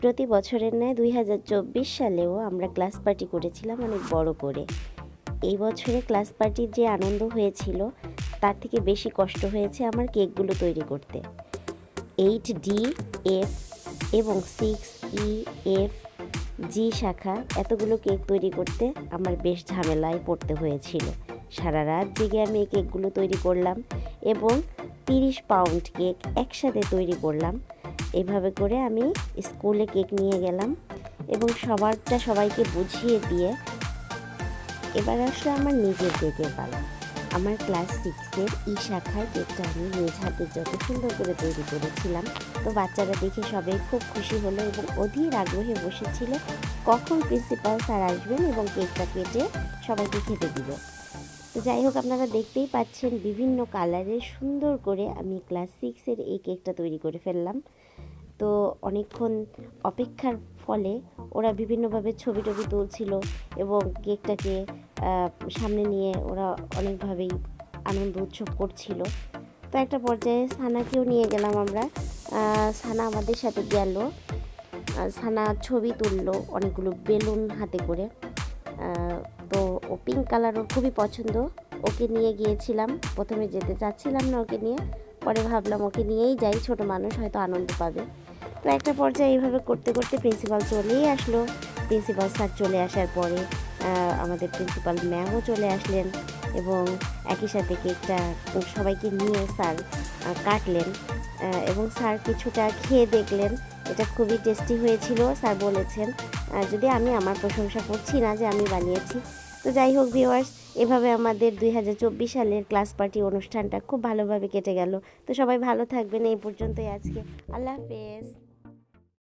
প্রতি বছরের ন্যায় দুই হাজার চব্বিশ সালেও আমরা ক্লাস পার্টি করেছিলাম অনেক বড় করে। এই বছরে ক্লাস পার্টির যে আনন্দ হয়েছিল, তার থেকে বেশি কষ্ট হয়েছে আমার কেকগুলো তৈরি করতে। এইট ডি, এফ এবং সিক্স ই, এফ, জি শাখা এতগুলো কেক তৈরি করতে আমার বেশ ঝামেলায় পড়তে হয়েছিল। সারা রাত জেগে আমি এই কেকগুলো তৈরি করলাম এবং তিরিশ পাউন্ড কেক একসাথে তৈরি করলাম। এভাবে করে আমি স্কুলে কেক নিয়ে গেলাম এবং সবারটা সবাইকে বুঝিয়ে দিয়ে এবার আসলে আমার নিজের কেকের পালা। আমার ক্লাস সিক্সের ই শাখার কেকটা আমি নিজ হাতে যত সুন্দর করে তৈরি করেছিলাম। তো বাচ্চারা দেখে সবাই খুব খুশি হলো এবং অধীর আগ্রহে বসেছিল কখন প্রিন্সিপাল স্যার আসবেন এবং কেকটা কেটে সবাইকে খেতে দিবে। তো যাই হোক, আপনারা দেখতেই পাচ্ছেন বিভিন্ন কালারের সুন্দর করে আমি ক্লাস সিক্সের এই কেকটা তৈরি করে ফেললাম। তো অনেকক্ষণ অপেক্ষার ফলে ওরা বিভিন্নভাবে ছবি টবি তুলছিল এবং কেকটাকে সামনে নিয়ে ওরা অনেকভাবেই আনন্দ উৎসব করছিল। তো একটা পর্যায়ে সানাকেও নিয়ে গেলাম আমরা। সানা আমাদের সাথে গেল। সানা ছবি তুললো অনেকগুলো বেলুন হাতে করে। তো ও পিঙ্ক কালার ওর খুবই পছন্দ। ওকে নিয়ে গিয়েছিলাম, প্রথমে যেতে চাচ্ছিলাম না ওকে নিয়ে। পরে ভাবলাম ওকে নিয়েই যাই, ছোট মানুষ হয়তো আনন্দ পাবে। তো একটা পর্যায়ে এইভাবে করতে করতে প্রিন্সিপাল চলেই আসলো। প্রিন্সিপাল স্যার চলে আসার পরে আমাদের প্রিন্সিপাল ম্যামও চলে আসলেন এবং একই সাথে কেকটা সবাইকে নিয়ে স্যার কাটলেন এবং স্যার কিছুটা খেয়ে দেখলেন এটা খুবই টেস্টি হয়েছিল, স্যার বলেছেন। আর যদি আমি আমার প্রশংসা করছি না যে আমি বানিয়েছি, তো যাই হোক ভিওয়ার্স এভাবে আমাদের দুই হাজার চব্বিশ সালের ক্লাস পার্টি অনুষ্ঠানটা খুব ভালোভাবে কেটে গেল। তো সবাই ভালো থাকবেন, এই পর্যন্তই আজকে। আল্লাহ হাফেজ।